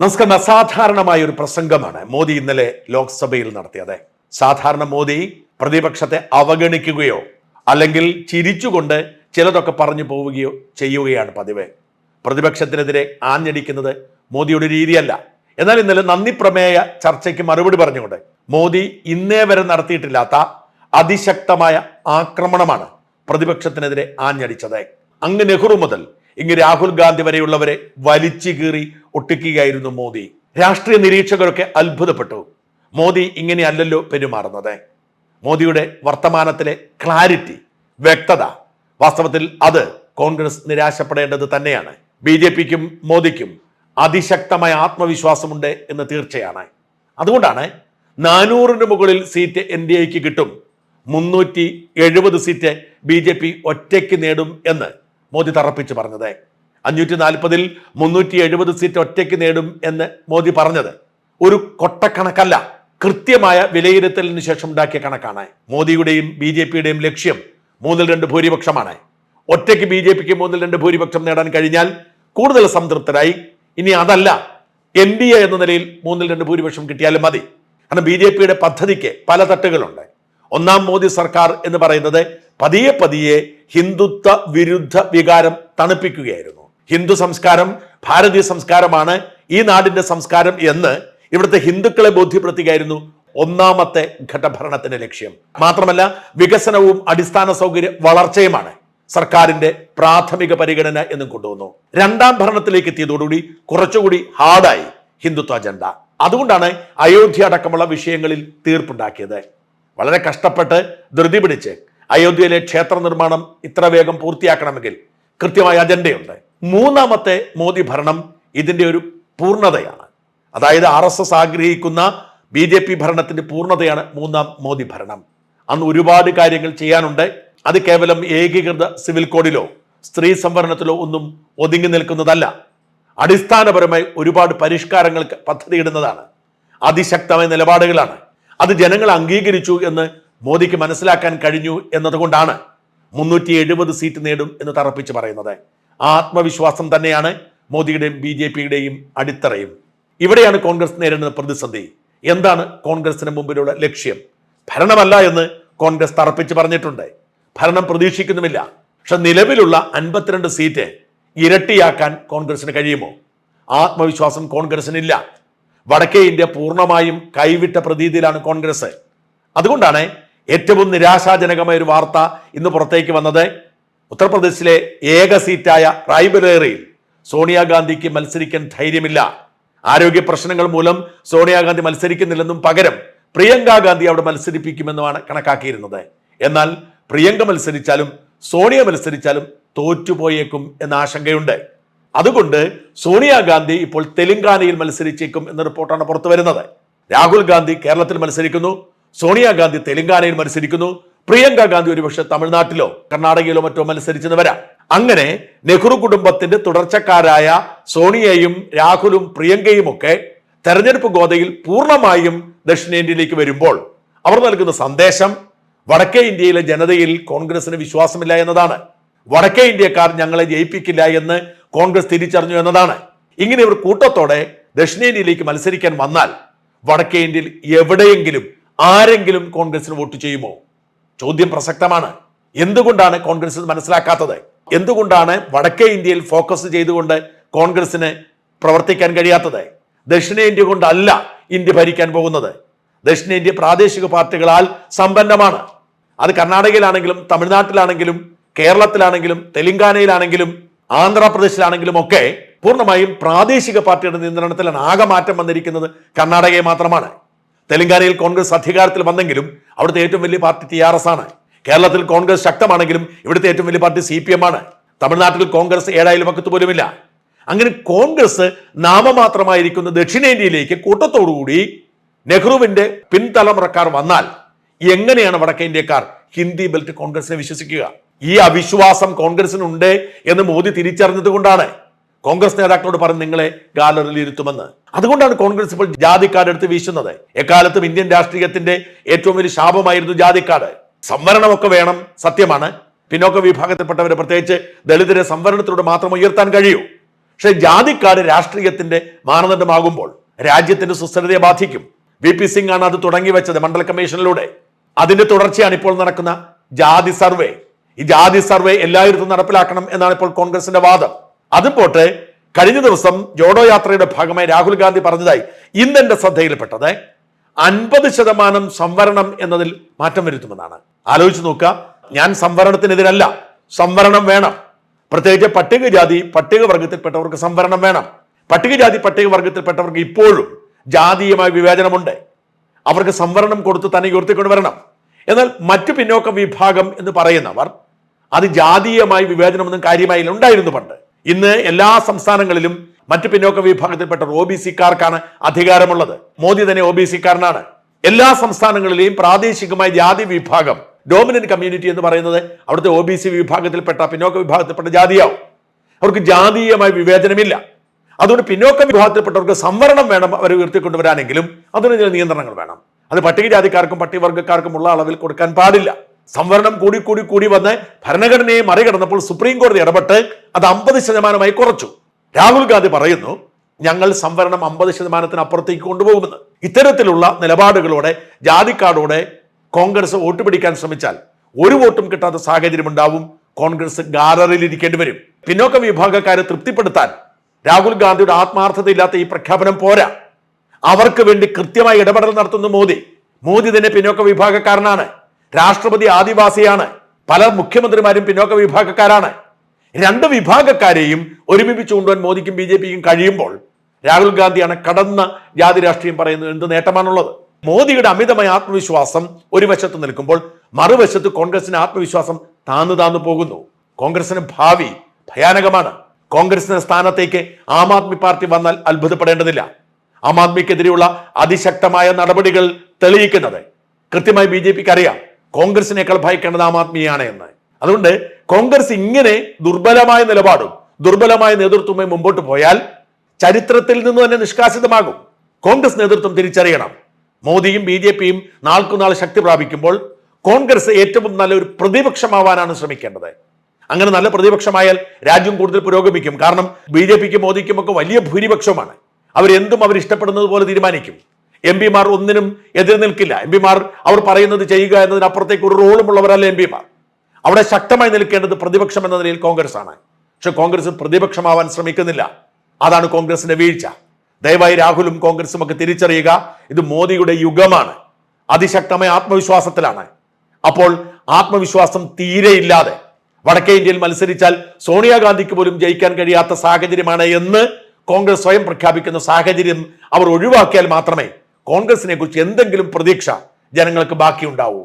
നമസ്കാരം. അസാധാരണമായ ഒരു പ്രസംഗമാണ് മോദി ഇന്നലെ ലോക്സഭയിൽ നടത്തിയത്. സാധാരണ മോദി പ്രതിപക്ഷത്തെ അവഗണിക്കുകയോ അല്ലെങ്കിൽ ചിരിച്ചുകൊണ്ട് ചിലതൊക്കെ പറഞ്ഞു പോവുകയോ ചെയ്യുകയാണ് പതിവ്. പ്രതിപക്ഷത്തിനെതിരെ ആഞ്ഞടിക്കുന്നത് മോദിയുടെ രീതിയല്ല. എന്നാൽ ഇന്നലെ നന്ദി പ്രമേയ ചർച്ചയ്ക്ക് മറുപടി പറഞ്ഞുകൊണ്ട് മോദി ഇന്നേ വരെ നടത്തിയിട്ടില്ലാത്ത അതിശക്തമായ ആക്രമണമാണ് പ്രതിപക്ഷത്തിനെതിരെ ആഞ്ഞടിച്ചത്. അങ്ങ് നെഹ്റു മുതൽ ഇങ്ങ് രാഹുൽ ഗാന്ധി വരെയുള്ളവരെ വലിച്ചു കീറി ഒട്ടിക്കുകയായിരുന്നു മോദി. രാഷ്ട്രീയ നിരീക്ഷകരൊക്കെ അത്ഭുതപ്പെട്ടു. മോദി ഇങ്ങനെയല്ലല്ലോ പെരുമാറുന്നത്. മോദിയുടെ വർത്തമാനത്തിലെ ക്ലാരിറ്റി വ്യക്തത വാസ്തവത്തിൽ അത് കോൺഗ്രസ് നിരാശപ്പെടേണ്ടത് തന്നെയാണ്. ബി ജെ പിക്കും മോദിക്കും അതിശക്തമായ ആത്മവിശ്വാസമുണ്ട് എന്ന് തീർച്ചയാണ്. അതുകൊണ്ടാണ് നാനൂറിന് മുകളിൽ സീറ്റ് എൻ ഡി എക്ക് കിട്ടും മുന്നൂറ്റി എഴുപത് സീറ്റ് ബി ജെ പി ഒറ്റയ്ക്ക് നേടും എന്ന് മോദി തറപ്പിച്ച് പറഞ്ഞത്. അഞ്ഞൂറ്റി നാൽപ്പതിൽ മുന്നൂറ്റി എഴുപത് സീറ്റ് ഒറ്റയ്ക്ക് നേടും എന്ന് മോദി പറഞ്ഞത്. ഒരു കൊട്ടക്കണക്കല്ല കൃത്യമായ വിലയിരുത്തലിന് ശേഷം ഉണ്ടാക്കിയ കണക്കാണ്. മോദിയുടെയും ബി ജെ പിയുടെയും ലക്ഷ്യം മൂന്നിൽ രണ്ട് ഭൂരിപക്ഷമാണ്. ഒറ്റയ്ക്ക് ബി ജെ പിക്ക് മൂന്നിൽ രണ്ട് ഭൂരിപക്ഷം നേടാൻ കഴിഞ്ഞാൽ കൂടുതൽ സംതൃപ്തരായി. ഇനി അതല്ല എൻ ഡി എ എന്ന നിലയിൽ മൂന്നിൽ രണ്ട് ഭൂരിപക്ഷം കിട്ടിയാലും മതി. കാരണം ബി ജെ പിയുടെ പദ്ധതിക്ക് പല തട്ടുകളുണ്ട്. ഒന്നാം മോദി സർക്കാർ എന്ന് പറയുന്നത് പതിയെ പതിയെ ഹിന്ദുത്വ വിരുദ്ധ വികാരം തണുപ്പിക്കുകയായിരുന്നു. ഹിന്ദു സംസ്കാരം ഭാരതീയ സംസ്കാരമാണ് ഈ നാടിന്റെ സംസ്കാരം എന്ന് ഇവിടുത്തെ ഹിന്ദുക്കളെ ബോധ്യപ്പെടുത്തുകയായിരുന്നു ഒന്നാമത്തെ ഘട്ടഭരണത്തിന്റെ ലക്ഷ്യം. മാത്രമല്ല വികസനവും അടിസ്ഥാന സൗകര്യ വളർച്ചയുമാണ് സർക്കാരിന്റെ പ്രാഥമിക പരിഗണന എന്നും കൊണ്ടുവന്നു. രണ്ടാം ഭരണത്തിലേക്ക് എത്തിയതോടുകൂടി കുറച്ചുകൂടി ഹാർഡായി ഹിന്ദുത്വ അജണ്ട. അതുകൊണ്ടാണ് അയോധ്യ അടക്കമുള്ള വിഷയങ്ങളിൽ തീർപ്പുണ്ടാക്കിയത്. വളരെ കഷ്ടപ്പെട്ട് ധൃതി പിടിച്ച് അയോധ്യയിലെ ക്ഷേത്ര നിർമ്മാണം ഇത്ര വേഗം പൂർത്തിയാക്കണമെങ്കിൽ കൃത്യമായ അജണ്ടയുണ്ട്. മൂന്നാമത്തെ മോദി ഭരണം ഇതിന്റെ ഒരു പൂർണതയാണ്. അതായത് ആർ എസ് എസ് ആഗ്രഹിക്കുന്ന ബി ജെ പി ഭരണത്തിന്റെ പൂർണതയാണ് മൂന്നാം മോദി ഭരണം. അന്ന് ഒരുപാട് കാര്യങ്ങൾ ചെയ്യാനുണ്ട്. അത് കേവലം ഏകീകൃത സിവിൽ കോഡിലോ സ്ത്രീ സംവരണത്തിലോ ഒന്നും ഒതുങ്ങി നിൽക്കുന്നതല്ല. അടിസ്ഥാനപരമായി ഒരുപാട് പരിഷ്കാരങ്ങൾക്ക് പദ്ധതിയിടുന്നതാണ്. അതിശക്തമായ നിലപാടുകളാണ്. അത് ജനങ്ങൾ അംഗീകരിച്ചു എന്ന് മോദിക്ക് മനസ്സിലാക്കാൻ കഴിഞ്ഞു എന്നതുകൊണ്ടാണ് മുന്നൂറ്റി എഴുപത് സീറ്റ് നേടും എന്ന് തറപ്പിച്ച് പറയുന്നത്. ആത്മവിശ്വാസം തന്നെയാണ് മോദിയുടെയും ബി ജെ പിയുടെയും അടിത്തറയും. ഇവിടെയാണ് കോൺഗ്രസ് നേരിടുന്ന പ്രതിസന്ധി. എന്താണ് കോൺഗ്രസിന് മുമ്പിലുള്ള ലക്ഷ്യം? ഭരണമല്ല എന്ന് കോൺഗ്രസ് തറപ്പിച്ച് പറഞ്ഞിട്ടുണ്ട്. ഭരണം പ്രതീക്ഷിക്കുന്നുമില്ല. പക്ഷെ നിലവിലുള്ള അൻപത്തിരണ്ട് സീറ്റ് ഇരട്ടിയാക്കാൻ കോൺഗ്രസിന് കഴിയുമോ? ആത്മവിശ്വാസം കോൺഗ്രസിനില്ല. വടക്കേ ഇന്ത്യ പൂർണമായും കൈവിട്ട പ്രതീതിയിലാണ് കോൺഗ്രസ്. അതുകൊണ്ടാണ് ഏറ്റവും നിരാശാജനകമായ ഒരു വാർത്ത ഇന്ന് പുറത്തേക്ക് വന്നത് ഉത്തർപ്രദേശിലെ ഏക സീറ്റായ റായ്ബറേറിയിൽ സോണിയാഗാന്ധിക്ക് മത്സരിക്കാൻ ധൈര്യമില്ല. ആരോഗ്യ പ്രശ്നങ്ങൾ മൂലം സോണിയാഗാന്ധി മത്സരിക്കുന്നില്ലെന്നും പകരം പ്രിയങ്ക ഗാന്ധി അവിടെ മത്സരിപ്പിക്കുമെന്നുമാണ് കണക്കാക്കിയിരുന്നത്. എന്നാൽ പ്രിയങ്ക മത്സരിച്ചാലും സോണിയ മത്സരിച്ചാലും തോറ്റുപോയേക്കും എന്ന ആശങ്കയുണ്ട്. അതുകൊണ്ട് സോണിയാഗാന്ധി ഇപ്പോൾ തെലങ്കാനയിൽ മത്സരിച്ചേക്കും എന്ന റിപ്പോർട്ടാണ് പുറത്തു വരുന്നത് രാഹുൽ ഗാന്ധി കേരളത്തിൽ മത്സരിക്കുന്നു. സോണിയാഗാന്ധി തെലങ്കാനയിൽ മത്സരിക്കുന്നു. പ്രിയങ്ക ഗാന്ധി ഒരുപക്ഷെ തമിഴ്നാട്ടിലോ കർണാടകയിലോ മറ്റോ മത്സരിച്ചെന്ന് വരാം. അങ്ങനെ നെഹ്റു കുടുംബത്തിന്റെ തുടർച്ചക്കാരായ സോണിയയും രാഹുലും പ്രിയങ്കയും ഒക്കെ തെരഞ്ഞെടുപ്പ് ഗോതയിൽ പൂർണമായും ദക്ഷിണേന്ത്യയിലേക്ക് വരുമ്പോൾ അവർ നൽകുന്ന സന്ദേശം വടക്കേ ഇന്ത്യയിലെ ജനതയിൽ കോൺഗ്രസിന് വിശ്വാസമില്ല എന്നതാണ്. വടക്കേ ഇന്ത്യക്കാർ ഞങ്ങളെ ജയിപ്പിക്കില്ല എന്ന് കോൺഗ്രസ് തിരിച്ചറിഞ്ഞു എന്നതാണ്. ഇങ്ങനെ ഇവർ കൂട്ടത്തോടെ ദക്ഷിണേന്ത്യയിലേക്ക് മത്സരിക്കാൻ വന്നാൽ വടക്കേ ഇന്ത്യയിൽ എവിടെയെങ്കിലും ആരെങ്കിലും കോൺഗ്രസിന് വോട്ട് ചെയ്യുമോ? ചോദ്യം പ്രസക്തമാണ്. എന്തുകൊണ്ടാണ് കോൺഗ്രസ് മനസ്സിലാക്കാത്തത്? എന്തുകൊണ്ടാണ് വടക്കേ ഇന്ത്യയിൽ ഫോക്കസ് ചെയ്തുകൊണ്ട് കോൺഗ്രസിന് പ്രവർത്തിക്കാൻ കഴിയാത്തത്? ദക്ഷിണേന്ത്യ കൊണ്ടല്ല ഇന്ത്യ ഭരിക്കാൻ പോകുന്നത്. ദക്ഷിണേന്ത്യ പ്രാദേശിക പാർട്ടികളാൽ സമ്പന്നമാണ്. അത് കർണാടകയിലാണെങ്കിലും തമിഴ്നാട്ടിലാണെങ്കിലും കേരളത്തിലാണെങ്കിലും തെലങ്കാനയിലാണെങ്കിലും ആന്ധ്രാപ്രദേശിലാണെങ്കിലും ഒക്കെ പൂർണമായും പ്രാദേശിക പാർട്ടിയുടെ നിയന്ത്രണത്തിലാണ് ആകെ മാറ്റം വന്നിരിക്കുന്നത് കർണാടകയെ മാത്രമാണ്. തെലങ്കാനയിൽ കോൺഗ്രസ് അധികാരത്തിൽ വന്നെങ്കിലും അവിടുത്തെ ഏറ്റവും വലിയ പാർട്ടി ടി ആർ എസ് ആണ്. കേരളത്തിൽ കോൺഗ്രസ് ശക്തമാണെങ്കിലും ഇവിടുത്തെ ഏറ്റവും വലിയ പാർട്ടി സി പി എം ആണ്. തമിഴ്നാട്ടിൽ കോൺഗ്രസ് ഏഴായാലും പക്കത്ത് പോലുമില്ല. അങ്ങനെ കോൺഗ്രസ് നാമമാത്രമായിരിക്കുന്ന ദക്ഷിണേന്ത്യയിലേക്ക് കൂട്ടത്തോടുകൂടി നെഹ്റുവിന്റെ പിൻതലമുറക്കാർ വന്നാൽ എങ്ങനെയാണ് വടക്കേ ഇന്ത്യക്കാർ ഹിന്ദി ബെൽറ്റ് കോൺഗ്രസിനെ വിശ്വസിക്കുക? ഈ അവിശ്വാസം കോൺഗ്രസിനുണ്ട് എന്ന് മോദി തിരിച്ചറിഞ്ഞത് കൊണ്ടാണ് കോൺഗ്രസ് നേതാക്കളോട് പറഞ്ഞ് നിങ്ങളെ ഗാലറിയിൽ ഇരുത്തുമെന്ന്. അതുകൊണ്ടാണ് കോൺഗ്രസ് ഇപ്പോൾ ജാതിക്കാരെടുത്ത് വീശുന്നത്. എക്കാലത്തും ഇന്ത്യൻ രാഷ്ട്രീയത്തിന്റെ ഏറ്റവും വലിയ ശാപമായിരുന്നു ജാതിക്കാട്. സംവരണമൊക്കെ വേണം സത്യമാണ്. പിന്നോക്ക വിഭാഗത്തിൽപ്പെട്ടവരെ പ്രത്യേകിച്ച് ദളിതരെ സംവരണത്തിലൂടെ മാത്രം ഉയർത്താൻ കഴിയൂ. പക്ഷെ ജാതിക്കാട് രാഷ്ട്രീയത്തിന്റെ മാനദണ്ഡമാകുമ്പോൾ രാജ്യത്തിന്റെ സുസ്ഥിരതയെ ബാധിക്കും. വി പി സിംഗ് ആണ് അത് തുടങ്ങി വെച്ചത് മണ്ഡല കമ്മീഷനിലൂടെ. അതിന്റെ തുടർച്ചയാണ് ഇപ്പോൾ നടക്കുന്ന ജാതി സർവേ. ഈ ജാതി സർവേ എല്ലായിടത്തും നടപ്പിലാക്കണം എന്നാണ് ഇപ്പോൾ കോൺഗ്രസിന്റെ വാദം. അതും പോട്ടെ കഴിഞ്ഞ ദിവസം ജോഡോ യാത്രയുടെ ഭാഗമായി രാഹുൽ ഗാന്ധി പറഞ്ഞതായി ഇന്ന് എന്റെ ശ്രദ്ധയിൽപ്പെട്ടത് അൻപത് ശതമാനം സംവരണം എന്നതിൽ മാറ്റം വരുത്തുമെന്നാണ്. ആലോചിച്ച് നോക്കുക ഞാൻ സംവരണത്തിനെതിരല്ല സംവരണം വേണം. പ്രത്യേകിച്ച് പട്ടികജാതി പട്ടികവർഗത്തിൽപ്പെട്ടവർക്ക് സംവരണം വേണം. പട്ടികജാതി പട്ടികവർഗത്തിൽപ്പെട്ടവർക്ക് ഇപ്പോഴും ജാതീയമായ വിവേചനമുണ്ട്. അവർക്ക് സംവരണം കൊടുത്ത് തന്നെ ഉയർത്തിക്കൊണ്ട് വരണം. എന്നാൽ മറ്റു പിന്നോക്ക വിഭാഗം എന്ന് പറയുന്നവർ അത് ജാതീയമായി വിവേചനമൊന്നും കാര്യമായി ഉണ്ടായിരുന്നു പണ്ട്. ഇന്ന് എല്ലാ സംസ്ഥാനങ്ങളിലും മറ്റു പിന്നോക്ക വിഭാഗത്തിൽപ്പെട്ട ഒ ബി സിക്കാർക്കാണ് അധികാരമുള്ളത്. മോദി തന്നെ ഒ ബി സിക്കാരനാണ് എല്ലാ സംസ്ഥാനങ്ങളിലെയും പ്രാദേശികമായ ജാതി വിഭാഗം ഡോമിനന്റ് കമ്മ്യൂണിറ്റി എന്ന് പറയുന്നത് അവിടുത്തെ ഒ ബി സി വിഭാഗത്തിൽപ്പെട്ട പിന്നോക്ക വിഭാഗത്തിൽപ്പെട്ട ജാതിയാവും. അവർക്ക് ജാതീയമായ വിവേചനമില്ല. അതുകൊണ്ട് പിന്നോക്ക വിഭാഗത്തിൽപ്പെട്ടവർക്ക് സംവരണം വേണം അവർ ഉയർത്തിക്കൊണ്ടുവരാനെങ്കിലും അതിന് ചില നിയന്ത്രണങ്ങൾ വേണം. അത് പട്ടികജാതിക്കാർക്കും പട്ടികവർഗക്കാർക്കും ഉള്ള അളവിൽ കൊടുക്കാൻ പാടില്ല. സംവരണം കൂടി കൂടി കൂടി വന്ന് ഭരണഘടനയെ മറികടന്നപ്പോൾ സുപ്രീം കോടതി ഇടപെട്ട് അത് അമ്പത് ശതമാനമായി കുറച്ചു. രാഹുൽ ഗാന്ധി പറയുന്നു ഞങ്ങൾ സംവരണം അമ്പത് ശതമാനത്തിന് അപ്പുറത്തേക്ക് കൊണ്ടുപോകുമെന്ന്. ഇത്തരത്തിലുള്ള നിലപാടുകളോടെ ജാതിക്കാടോടെ കോൺഗ്രസ് വോട്ട് പിടിക്കാൻ ശ്രമിച്ചാൽ ഒരു വോട്ടും കിട്ടാത്ത സാഹചര്യം ഉണ്ടാവും. കോൺഗ്രസ് ഗാലറിയിൽ ഇരിക്കേണ്ടി വരും. പിന്നോക്ക വിഭാഗക്കാരെ തൃപ്തിപ്പെടുത്താൻ രാഹുൽ ഗാന്ധിയുടെ ആത്മാർത്ഥതയില്ലാത്ത ഈ പ്രഖ്യാപനം പോരാ. അവർക്ക് വേണ്ടി കൃത്യമായി ഇടപെടൽ നടത്തുന്നു മോദി. മോദി തന്നെ പിന്നോക്ക വിഭാഗക്കാരനാണ്. രാഷ്ട്രപതി ആദിവാസിയാണ്. പല മുഖ്യമന്ത്രിമാരും പിന്നോക്ക വിഭാഗക്കാരാണ്. രണ്ട് വിഭാഗക്കാരെയും ഒരുമിപ്പിച്ചു കൊണ്ടുവാൻ മോദിക്കും ബി ജെ പിക്കും കഴിയുമ്പോൾ രാഹുൽ ഗാന്ധിയാണ് കടന്ന ജാതി രാഷ്ട്രീയം പറയുന്നത് എന്ത് നേട്ടമാണുള്ളത്? മോദിയുടെ അമിതമായ ആത്മവിശ്വാസം ഒരു വശത്ത് നിൽക്കുമ്പോൾ മറുവശത്ത് കോൺഗ്രസിന് ആത്മവിശ്വാസം താന്നു താന്നു പോകുന്നു. കോൺഗ്രസിന് ഭാവി ഭയാനകമാണ്. കോൺഗ്രസിന്റെ സ്ഥാനത്തേക്ക് ആം ആദ്മി പാർട്ടി വന്നാൽ അത്ഭുതപ്പെടേണ്ടതില്ല. ആം ആദ്മിക്കെതിരെയുള്ള അതിശക്തമായ നടപടികൾ തെളിയിക്കുന്നത് കൃത്യമായി ബി ജെ പിക്ക് അറിയാം. കോൺഗ്രസിനേക്കാൾ ഭയക്കേണ്ടത് ആം ആദ്മിയാണ് എന്ന്. അതുകൊണ്ട് കോൺഗ്രസ് ഇങ്ങനെ ദുർബലമായ നിലപാടും ദുർബലമായ നേതൃത്വവുമായി മുമ്പോട്ട് പോയാൽ ചരിത്രത്തിൽ നിന്ന് തന്നെ നിഷ്കാസിതമാകും. കോൺഗ്രസ് നേതൃത്വം തിരിച്ചറിയണം. മോദിയും ബി ജെ പിയും നാൾക്കുനാൾ ശക്തി പ്രാപിക്കുമ്പോൾ കോൺഗ്രസ് ഏറ്റവും നല്ലൊരു പ്രതിപക്ഷമാവാനാണ് ശ്രമിക്കേണ്ടത്. അങ്ങനെ നല്ല പ്രതിപക്ഷമായാൽ രാജ്യം കൂടുതൽ പുരോഗമിക്കും. കാരണം ബി ജെ പിക്കും മോദിക്കും ഒക്കെ വലിയ ഭൂരിപക്ഷമാണ്. അവരെന്തും അവർ ഇഷ്ടപ്പെടുന്നത് പോലെ തീരുമാനിക്കും. എം പിമാർ ഒന്നിനും എതിർ നിൽക്കില്ല. എം പിമാർ അവർ പറയുന്നത് ചെയ്യുക എന്നതിനപ്പുറത്തേക്ക് ഒരു റോളും ഉള്ളവരല്ല എം പിമാർ അവിടെ ശക്തമായി നിൽക്കേണ്ടത് പ്രതിപക്ഷം എന്ന നിലയിൽ കോൺഗ്രസ് ആണ് പക്ഷെ കോൺഗ്രസ് പ്രതിപക്ഷമാവാൻ ശ്രമിക്കുന്നില്ല. അതാണ് കോൺഗ്രസിന്റെ വീഴ്ച. ദയവായി രാഹുലും കോൺഗ്രസും ഒക്കെ തിരിച്ചറിയുക. ഇത് മോദിയുടെ യുഗമാണ്. അതിശക്തമായ ആത്മവിശ്വാസത്തിലാണ്. അപ്പോൾ ആത്മവിശ്വാസം തീരെയില്ലാതെ വടക്കേ ഇന്ത്യയിൽ മത്സരിച്ചാൽ സോണിയാഗാന്ധിക്ക് പോലും ജയിക്കാൻ കഴിയാത്ത സാഹചര്യമാണ് എന്ന് കോൺഗ്രസ് സ്വയം പ്രഖ്യാപിക്കുന്ന സാഹചര്യം അവർ ഒഴിവാക്കിയാൽ മാത്രമേ കോൺഗ്രസിനെ കുറിച്ച് എന്തെങ്കിലും പ്രതീക്ഷ ജനങ്ങൾക്ക് ബാക്കിയുണ്ടാവൂ?